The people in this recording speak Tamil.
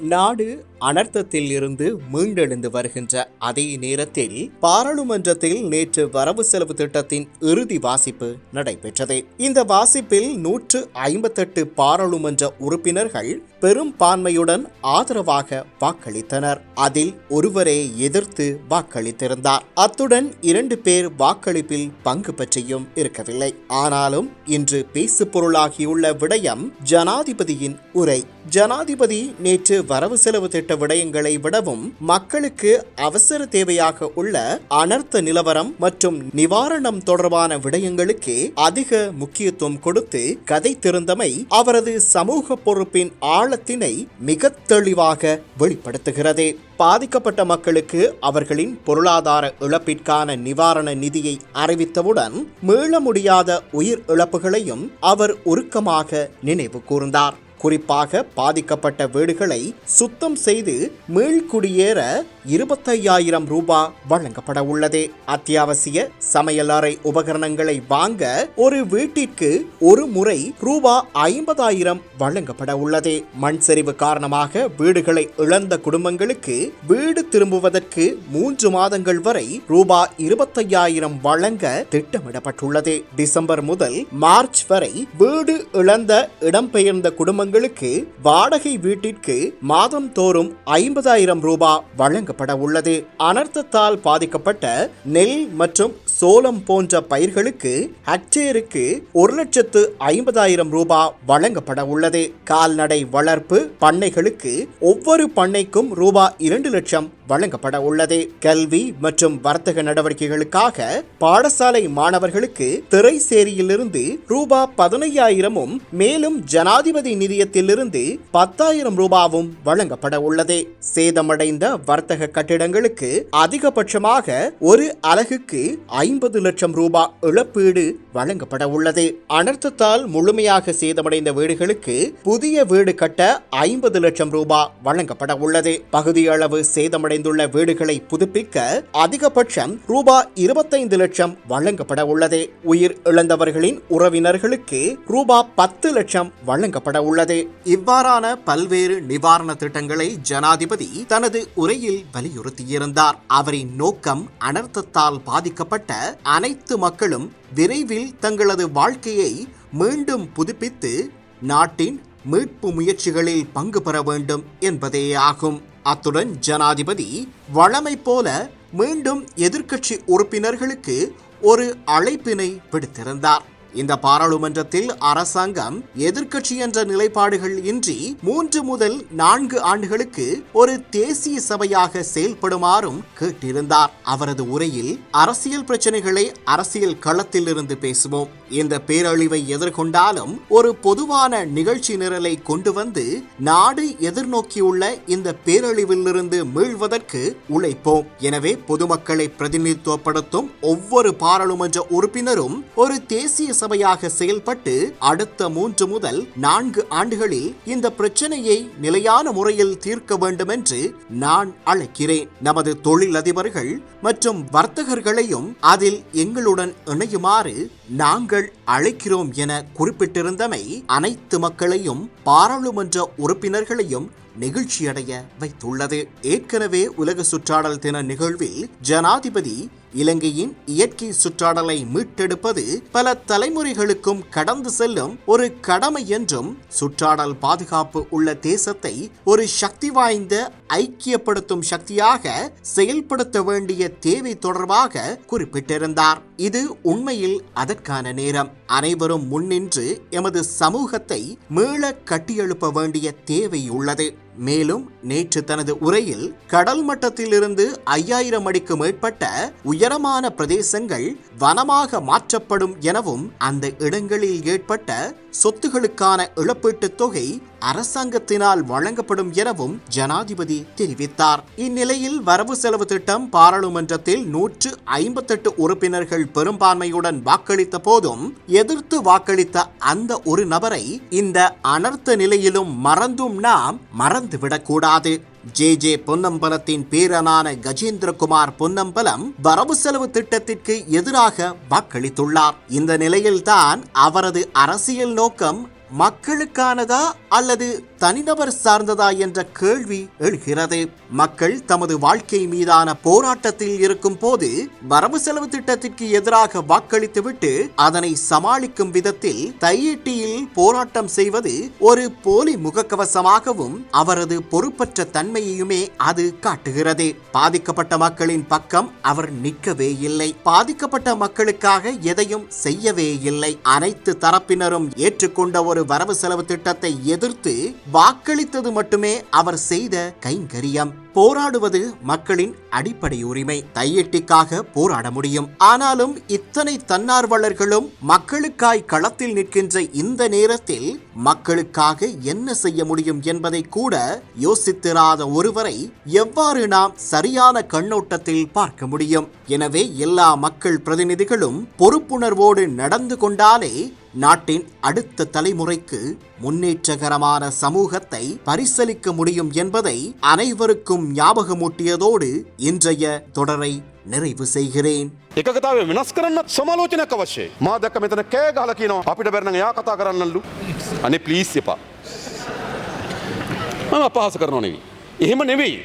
நாடு அனர்த்தத்தில் இருந்து மீண்டெழுந்து வருகின்ற அதே நேரத்தில் பாராளுமன்றத்தில் நேற்று வரவு செலவு திட்டத்தின் இறுதி வாசிப்பு நடைபெற்றது. இந்த வாசிப்பில் நூற்று ஐம்பத்தெட்டு பாராளுமன்ற உறுப்பினர்கள் பெரும்பான்மையுடன் ஆதரவாக வாக்களித்தனர். அதில் ஒருவரே எதிர்த்து வாக்களித்திருந்தார். அத்துடன் இரண்டு பேர் வாக்களிப்பில் பங்கு பற்றியும் இருக்கவில்லை. ஆனாலும் இன்று பேசு பொருளாகியுள்ள விடயம் ஜனாதிபதியின் உரை. ஜனாதிபதி நேற்று வரவு செலவு திட்ட விடயங்களை விடவும் மக்களுக்கு அவசர தேவையாக உள்ள அனர்த்த நிலவரம் மற்றும் நிவாரணம் தொடர்பான விடயங்களுக்கு அதிக முக்கியத்துவம் கொடுத்து கதை திறந்தமை அவரது சமூக பொறுப்பின் ஆழத்தினை மிக தெளிவாக வெளிப்படுத்துகிறது. பாதிக்கப்பட்ட மக்களுக்கு அவர்களின் பொருளாதார இழப்பிற்கான நிவாரண நிதியை அறிவித்தவுடன் மீள முடியாத உயிர் இழப்புகளையும் அவர் உருக்கமாக நினைவு கூர்ந்தார். குறிப்பாக பாதிக்கப்பட்ட வீடுகளை சுத்தம் செய்து மீள்குடியேற இருபத்தையாயிரம் ரூபாய் வழங்கப்பட உள்ளது. அத்தியாவசிய சமையலறை உபகரணங்களை வாங்க ஒரு வீட்டிற்கு ஒரு முறை ரூபா ஐம்பதாயிரம் வழங்கப்பட உள்ளது. மண் சரிவு காரணமாக வீடுகளை இழந்த குடும்பங்களுக்கு வீடு திரும்புவதற்கு மூன்று மாதங்கள் வரை ரூபாய் இருபத்தையாயிரம் வழங்க திட்டமிடப்பட்டுள்ளது. டிசம்பர் முதல் மார்ச் வரை வீடு இழந்த இடம்பெயர்ந்த குடும்பங்களுக்கு வாடகை வீட்டிற்கு மாதம் தோறும் ஐம்பதாயிரம் ரூபாய் வழங்கப்பட உள்ளது. அனர்த்தத்தால் பாதிக்கப்பட்ட நெல் மற்றும் சோளம் போன்ற பயிர்களுக்கு ஹெக்டேருக்கு ஒரு லட்சத்து ஐம்பதாயிரம் ரூபாய் வழங்கப்பட உள்ளது. கால்நடை வளர்ப்பு பண்ணைகளுக்கு ஒவ்வொரு பண்ணைக்கும் ரூபாய் இரண்டு லட்சம் வழங்கப்பட உள்ளது கல்வி மற்றும் வர்த்தக நடவடிக்கைகளுக்காக பாடசாலை மாணவர்களுக்கு திரைசேரியிலிருந்து ரூபா பதினையாயிரமும் மேலும் ஜனாதிபதி நிதியத்திலிருந்து பத்தாயிரம் ரூபாவும் வழங்கப்பட உள்ளது சேதமடைந்த வர்த்தக கட்டிடங்களுக்கு அதிகபட்சமாக ஒரு அலகுக்கு ஐம்பது லட்சம் ரூபாய் இழப்பீடு வழங்கப்பட உள்ளது அனர்த்தத்தால் முழுமையாக சேதமடைந்த வீடுகளுக்கு புதிய வீடு கட்ட ஐம்பது லட்சம் ரூபாய் வழங்கப்பட உள்ளது பகுதியளவு சேதமடைந்துள்ள வீடுகளை புதுப்பிக்க அதிகபட்சம் ரூபாய் இருபத்தைந்து லட்சம் வழங்கப்பட உள்ளது உயிர் இழந்தவர்களின் உறவினர்களுக்கு ரூபாய் பத்து லட்சம் வழங்கப்பட உள்ளது இவ்வாறான பல்வேறு நிவாரண திட்டங்களை ஜனாதிபதி தனது உரையில் வலியுறுத்தியிருந்தார். அவரின் நோக்கம் அனர்த்தத்தால் பாதிக்கப்பட்ட அனைத்து மக்களும் விரைவில் தங்களது வாழ்க்கையை மீண்டும் புதுப்பித்து நாட்டின் மீட்பு முயற்சிகளில் பங்கு பெற வேண்டும் என்பதே ஆகும். அத்துடன் ஜனாதிபதி வழமை போல மீண்டும் எதிர்க்கட்சி உறுப்பினர்களுக்கு ஒரு அழைப்பினை விடுத்திருந்தார். இந்த பாராளுமன்றத்தில் அரசாங்கம் எதிர்க்கட்சி என்ற நிலைப்பாடுகள் இன்றி மூன்று முதல் நான்கு ஆண்டுகளுக்கு ஒரு தேசிய சபையாக செயல்படுமாறும் கேட்டிருந்தார். அவரது உரையில் அரசியல் பிரச்சனைகளை அரசியல் களத்தில் இருந்து பேசுவோம். இந்த பேரழிவை எதிர்கொண்டாலும் ஒரு பொதுவான நிகழ்ச்சி நிரலை கொண்டு வந்து நாடு எதிர்நோக்கியுள்ள இந்த பேரழிவிலிருந்து மீள்வதற்கு உழைப்போம். எனவே பொதுமக்களை பிரதிநிதித்துவப்படுத்தும் ஒவ்வொரு பாராளுமன்ற உறுப்பினரும் ஒரு தேசிய சபையாக செயல்பட்டு அடுத்த மூன்று முதல் நான்கு ஆண்டுகளில் இந்த பிரச்சனையை நிலையான முறையில் தீர்க்க வேண்டும் என்று நான் அழைக்கிறேன். நமது தொழிலதிபர்கள் மற்றும் வர்த்தகர்களையும் அதில் எங்களுடன் இணையுமாறு நாங்கள் அழைக்கிறோம் என குறிப்பிட்டிருந்தமை அனைத்து மக்களையும் பாராளுமன்ற உறுப்பினர்களையும் நெகிழ்ச்சியடைய வைத்துள்ளது. ஏற்கனவே உலக சுற்றாடல் தின நிகழ்வில் ஜனாதிபதி இலங்கையின் இயற்கை சுற்றாடலை மீட்டெடுப்பது பல தலைமுறைகளுக்கும் கடந்து செல்லும் ஒரு கடமை என்றும் சுற்றாடல் பாதுகாப்பு உள்ள தேசத்தை ஒரு சக்தி வாய்ந்த ஐக்கியப்படுத்தும் சக்தியாக செயல்படுத்த வேண்டிய தேவை தொடர்பாக குறிப்பிட்டிருந்தார். இது உண்மையில் அதற்கான நேரம். அனைவரும் முன்னின்று எமது சமூகத்தை மீள கட்டியெழுப்ப வேண்டிய தேவை உள்ளது. மேலும் நேற்று தனது உரையில் கடல் மட்டத்திலிருந்து ஐயாயிரம் அடிக்கு மேற்பட்ட உயரமான பிரதேசங்கள் வனமாக மாற்றப்படும் எனவும் அந்த இடங்களில் ஏற்பட்ட சொத்துகளுக்கான இழப்பீட்டுத் தொகை அரசாங்கத்தினால் வழங்கப்படும் எனவும் ஜனாதிபதி தெரிவித்தார். இந்நிலையில் வரவு செலவு திட்டம் பாராளுமன்றத்தில் நூற்று ஐம்பத்தெட்டு உறுப்பினர்கள் பெரும்பான்மையுடன் வாக்களித்த போதும் எதிர்த்து வாக்களித்த அந்த ஒரு நபரை இந்த அனர்த்த நிலையிலும் மறந்தும் நாம் மறந்துவிடக்கூடாது. ஜே. ஜே. பொன்னம்பலத்தின் பேரனான கஜேந்திரகுமார் பொன்னம்பலம் வரவு செலவு திட்டத்திற்கு எதிராக வாக்களித்துள்ளார். இந்த நிலையில்தான் அவரது அரசியல் நோக்கம் மக்களுக்கானதா அல்லது தனிநபர் சார்ந்ததா என்ற கேள்வி எழுகிறது. மக்கள் தமது வாழ்க்கை மீதான போராட்டத்தில் இருக்கும் போது வரவு செலவு திட்டத்திற்கு எதிராக வாக்களித்துவிட்டு அதனை சமாளிக்கும் விதத்தில் தையிட்டியில் போராட்டம் செய்வது ஒரு போலி முகக்கவசமாகவும் அவரது பொறுப்பற்ற தன்மையையுமே அது காட்டுகிறது. பாதிக்கப்பட்ட மக்களின் பக்கம் அவர் நிற்கவே இல்லை. பாதிக்கப்பட்ட மக்களுக்காக எதையும் செய்யவே இல்லை. அனைத்து தரப்பினரும் ஏற்றுக்கொண்ட ஒரு வரவு செலவு திட்டத்தை எதிர்த்து வாக்களித்தது மட்டுமே அவர் செய்த கைங்கரியம். போராடுவது மக்களின் அடிப்படை உரிமை. தையெட்டிக்காக போராட முடியும். ஆனாலும் இத்தனை தன்னார்வலர்களும் மக்களுக்காய் களத்தில் நிற்கின்ற இந்த நேரத்தில் மக்களுக்காக என்ன செய்ய முடியும் என்பதை கூட யோசித்திராத ஒருவரை எவ்வாறு நாம் சரியான கண்ணோட்டத்தில் பார்க்க முடியும்? எனவே எல்லா மக்கள் பிரதிநிதிகளும் பொறுப்புணர்வோடு நடந்து கொண்டாலே நாட்டின் அடுத்த தலைமுறைக்கு முன்னேற்றகரமான சமூகத்தை பரிசளிக்க முடியும் என்பதை அனைவருக்கும் ஞாபகமூட்டியதோடு இன்றைய தொடரை நிறைவு செய்கிறேன் එකතාව වෙනස් කරන්න සමාලෝචනයක් අවශ්‍යයි මා දැක්ක මෙතන කෑ ගහල කියනවා අපිට බැරන යා කතා කරන්නල්ලු අනේ ප්ලීස් එපා මම අපහස කරනවා නෙවී එහෙම නෙවෙයි